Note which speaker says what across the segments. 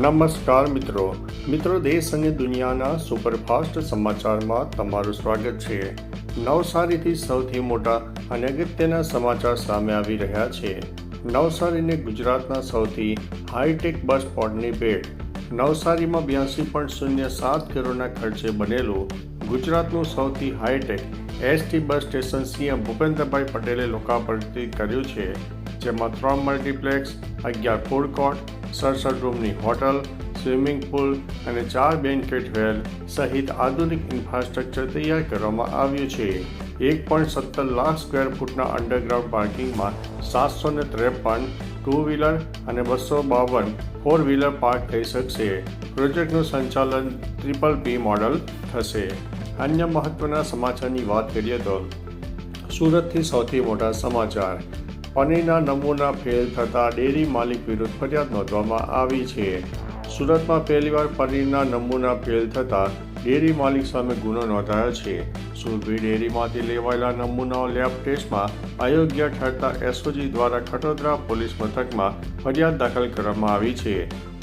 Speaker 1: નમસ્કાર મિત્રો. મિત્રો, દેશ અને દુનિયાના સુપરફાસ્ટ સમાચારમાં તમારું સ્વાગત છે. નવસારીથી સૌથી મોટા અને અગત્યના સમાચાર સામે આવી રહ્યા છે. નવસારીને ગુજરાતના સૌથી હાઈટેક બસ સ્પોટની ભેટ. નવસારીમાં બ્યાસી પોઈન્ટ શૂન્ય સાત કરોડના ખર્ચે બનેલું ગુજરાતનું સૌથી hi tech ST bus station CM Bhupendrabhai પટેલે લોકાર્પિત કર્યું છે. જેમાં ત્રણ મલ્ટીપ્લેક્સ, અગિયાર ફૂડ કોર્ટ સડસઠ રૂમની હોટલ, સ્વિમિંગ પુલ અને ચાર બેન્કેટ વેલ સહિત આધુનિક ઇન્ફ્રાસ્ટ્રક્ચર તૈયાર કરવામાં આવ્યું છે. એક પોઈન્ટ સત્તર લાખ સ્ક્વેર ફૂટના અંડરગ્રાઉન્ડ પાર્કિંગમાં સાતસો ને ત્રેપન ટુ વ્હીલર અને બસો બાવન ફોર વ્હીલર પાર્ક થઈ શકશે. પ્રોજેક્ટનું સંચાલન ટ્રિપલ પી મોડલ થશે. અન્ય મહત્વના સમાચારની વાત કરીએ તો, સુરતથી સૌથી મોટા સમાચાર. પનીરના નમૂના ફેલ થતાં ડેરી માલિક વિરુદ્ધ ફરિયાદ નોંધવામાં આવી છે. સુરતમાં પહેલીવાર પનીરના નમૂના ફેલ થતાં ડેરી માલિક સામે ગુનો નોંધાયો છે. સુરભી ડેરીમાંથી લેવાયેલા નમૂનાઓ લેબ ટેસ્ટમાં અયોગ્ય ઠરતા એસઓજી દ્વારા ખટોદરા પોલીસ મથકમાં ફરિયાદ દાખલ કરવામાં આવી છે.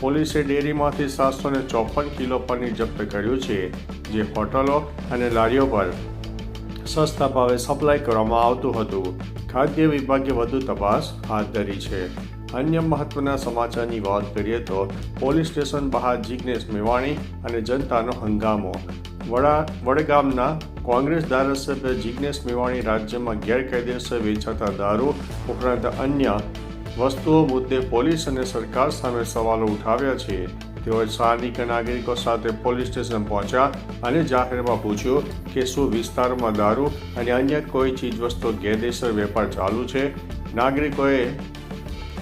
Speaker 1: પોલીસે ડેરીમાંથી સાતસો ને ચોપન કિલો પનીર જપ્ત કર્યું છે, જે હોટલો અને લારીઓ પર સસ્તા ભાવે સપ્લાય કરવામાં આવતું હતું. ખાદ્ય વિભાગે વધુ તપાસ હાથ ધરી છે. અન્ય મહત્વના સમાચારની વાત કરીએ તો પોલીસ સ્ટેશન બહાર જિજ્ઞેશ મેવાણી અને જનતાનો હંગામો. વડા, વડગામના કોંગ્રેસ ધારાસભ્ય જિજ્ઞેશ મેવાણી રાજ્યમાં ગેરકાયદેસર વેચાતા દારૂ ઉપરાંત અન્ય વસ્તુઓ મુદ્દે પોલીસ અને સરકાર સામે સવાલો ઉઠાવ્યા છે. તેઓએ સ્થાનિક નાગરિકો સાથે પોલીસ સ્ટેશન પહોંચ્યા અને જાહેરમાં પૂછ્યું કે શું વિસ્તારમાં દારૂ અને અન્ય કોઈ ચીજવસ્તુ ગેરદેસર વેપાર ચાલુ છે? નાગરિકોએ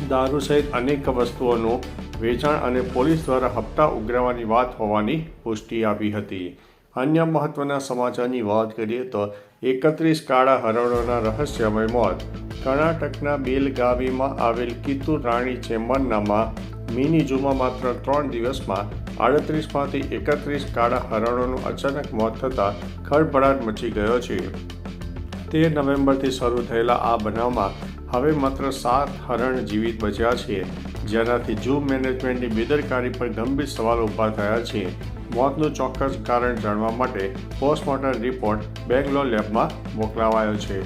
Speaker 1: દારૂ સહિત અનેક વસ્તુઓનું વેચાણ અને પોલીસ દ્વારા હપ્તા ઉઘરાવવાની વાત હોવાની પુષ્ટિ આપી હતી. અન્ય મહત્વના સમાચારની વાત કરીએ તો એકત્રીસ કાળા હરણોના રહસ્યમય મોત. કર્ણાટકના બેલગાવીમાં આવેલ કિત્તુર રાણી ચેમ્બરનામાં મિની જૂમાં માત્ર ત્રણ દિવસમાં આડત્રીસમાંથી એકત્રીસ કાળા હરણોનું અચાનક મોત થતાં ખળભળાટ મચી ગયો છે. તેર નવેમ્બરથી શરૂ થયેલા આ બનાવમાં હવે માત્ર સાત હરણ જીવિત બચ્યા છે. જેનાથી ઝૂ મેનેજમેન્ટની બેદરકારી પર ગંભીર સવાલ ઊભા થયા છે. મોતનું ચોક્કસ કારણ જાણવા માટે પોસ્ટમોર્ટમ રિપોર્ટ બેંગ્લોર લેબમાં મોકલાવાયો છે.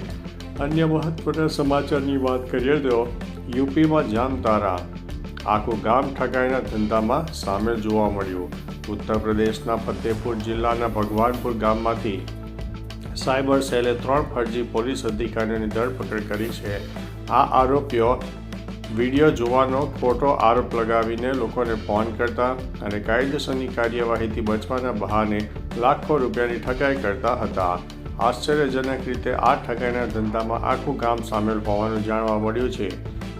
Speaker 1: અન્ય મહત્વના સમાચારની વાત કરીએ તો યુપીમાં જામતારા. આખું ગામ ઠગાઈના ધંધામાં સામેલ જોવા મળ્યું. ઉત્તર પ્રદેશના ફતેહપુર જિલ્લાના ભગવાનપુર ગામમાંથી સાયબર સેલે ત્રણ ફરજી પોલીસ અધિકારીઓની ધરપકડ કરી છે. આ આરોપીઓ વીડિયો જોવાનો ખોટો આરોપ લગાવીને લોકોને ફોન કરતા અને કાયદેસરની કાર્યવાહીથી બચવાના બહાને લાખો રૂપિયાની ઠગાઈ કરતા હતા. આશ્ચર્યજનક રીતે આ ઠગાઈના ધંધામાં આખું ગામ સામેલ હોવાનું જાણવા મળ્યું છે.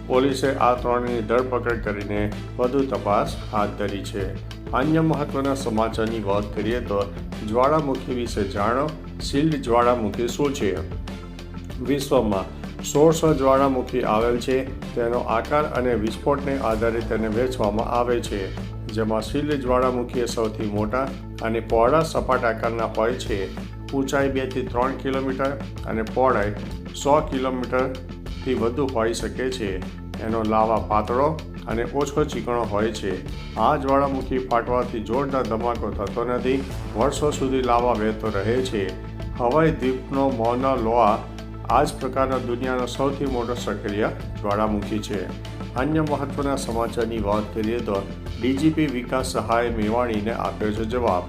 Speaker 1: પોલીસે આ ત્રણની ધરપકડ કરીને વધુ તપાસ હાથ ધરી છે. અન્ય મહત્વના સમાચારની વાત કરીએ તો જ્વાળામુખી વિશે જાણો. શિલ્ડ જ્વાળામુખી શું છે? વિશ્વમાં સોળસો જ્વાળામુખી આવેલ છે. તેનો આકાર અને વિસ્ફોટને આધારે તેને વેચવામાં આવે છે, જેમાં શીલ જ્વાળામુખી એ સૌથી મોટા અને પહોળા સપાટ આકારના હોય છે. ઊંચાઈ બેથી ત્રણ કિલોમીટર અને પહોળાઈ સો કિલોમીટરથી વધુ હોઈ શકે છે. એનો લાવા પાતળો અને ઓછો ચીકણો હોય છે. આ જ્વાળામુખી ફાટવાથી જોરદાર ધમાકો થતો નથી. વર્ષો સુધી લાવા વહેતો રહે છે. હવાઈ દ્વીપનો મોના લોઆ આ જ પ્રકારના દુનિયાનો સૌથી મોટો સક્રિય જ્વાળામુખી છે. અન્ય મહત્વના સમાચારની વાત કરીએ તો ડીજીપી વિકાસ સહાય મેવાણીને આપ્યો છે જવાબ.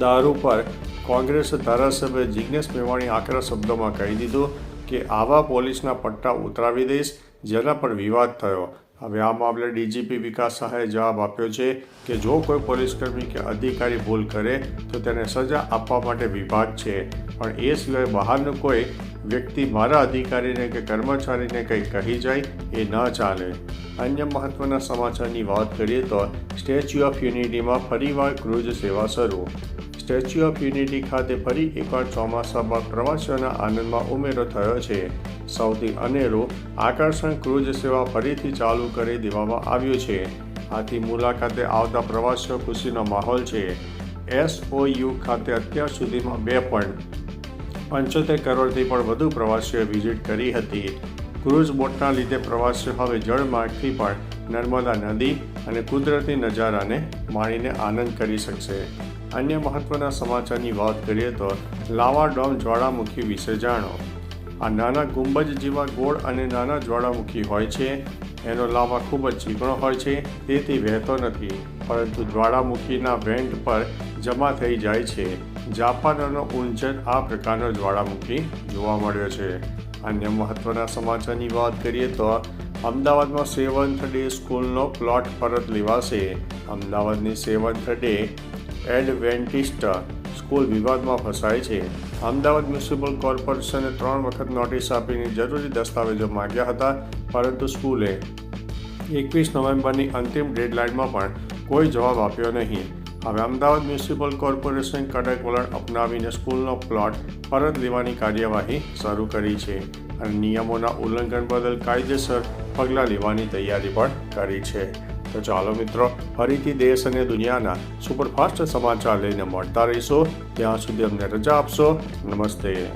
Speaker 1: દારૂ પર કોંગ્રેસ ધારાસભ્ય જિજ્ઞેશ મેવાણી આકરા શબ્દોમાં કહી દીધું કે આવા પોલીસના પટ્ટા ઉતરાવી દઈશ, જેના પર વિવાદ થયો. હવે આ મામલે ડીજીપી વિકાસ સહાયે જવાબ આપ્યો છે કે જો કોઈ પોલીસકર્મી કે અધિકારી ભૂલ કરે, તો તેને સજા આપવા માટે વિભાગ છે. પણ એ સિવાય બહારનું કોઈ વ્યક્તિ મારા અધિકારીને કે કર્મચારીને કંઈ કહી જાય, એ ન ચાલે. અન્ય મહત્વના સમાચારની વાત કરીએ તો સ્ટેચ્યુ ઓફ યુનિટીમાં ફરીવાર ક્રૂઝ સેવા શરૂ. સ્ટેચ્યુ ઓફ યુનિટી ખાતે ફરી એકવાર ચોમાસામાં પ્રવાસીઓના આનંદમાં ઉમેરો થયો છે. સૌથી અનેરું આકર્ષણ ક્રૂઝ સેવા ફરીથી ચાલુ કરી દેવામાં આવ્યું છે. આથી મુલાકાતે આવતા પ્રવાસીઓ ખુશીનો માહોલ છે. એસઓયુ ખાતે અત્યાર સુધીમાં બે પોઈન્ટ પંચોતેર કરોડથી પણ વધુ પ્રવાસીઓએ વિઝિટ કરી હતી. ક્રૂઝ બોટના લીધે પ્રવાસીઓ હવે જળમાર્ગથી પણ નર્મદા નદી અને કુદરતી નજારાને માણીને આનંદ કરી શકશે. અન્ય મહત્વના સમાચારની વાત કરીએ તો લાવા ડોમ જ્વાળામુખી વિશે જાણો. આ નાના ગુંબજ જેવા ગોળ અને નાના જ્વાળામુખી હોય છે. એનો લાવા ખૂબ જ ચીકણો હોય છે, તેથી વહેતો નથી, પરંતુ જ્વાળામુખીના વેન્ટ પર જમા થઈ જાય છે. જાપાનનો અને આ પ્રકારનો જ્વાળામુખી જોવા મળ્યો છે. અન્ય મહત્વના સમાચારની વાત કરીએ તો અમદાવાદમાં સેવન્થ ડે સ્કૂલનો પ્લોટ પરત લેવાશે. અમદાવાદની સેવન્થ ડે એડવેન્ટિસ્ટ સ્કૂલ વિવાદમાં ફસાય છે. અમદાવાદ મ્યુનિસિપલ કોર્પોરેશને ત્રણ વખત નોટિસ આપીને જરૂરી દસ્તાવેજો માંગ્યા હતા, પરંતુ સ્કૂલે એકવીસ નવેમ્બરની અંતિમ ડેડલાઇનમાં પણ કોઈ જવાબ આપ્યો નહીં. હવે અમદાવાદ મ્યુનિસિપલ કોર્પોરેશન કડક વલણ અપનાવીને સ્કૂલનો પ્લોટ પરત લેવાની કાર્યવાહી શરૂ કરી છે અને નિયમોના ઉલ્લંઘન બદલ કાયદેસર પગલાં લેવાની તૈયારી પણ કરી છે. તો ચાલો મિત્રો, ફરીથી દેશ અને દુનિયાના સુપરફાસ્ટ સમાચાર લઈને મળતા રહીશો. ત્યાં સુધી અમને રજા આપશો. નમસ્તે.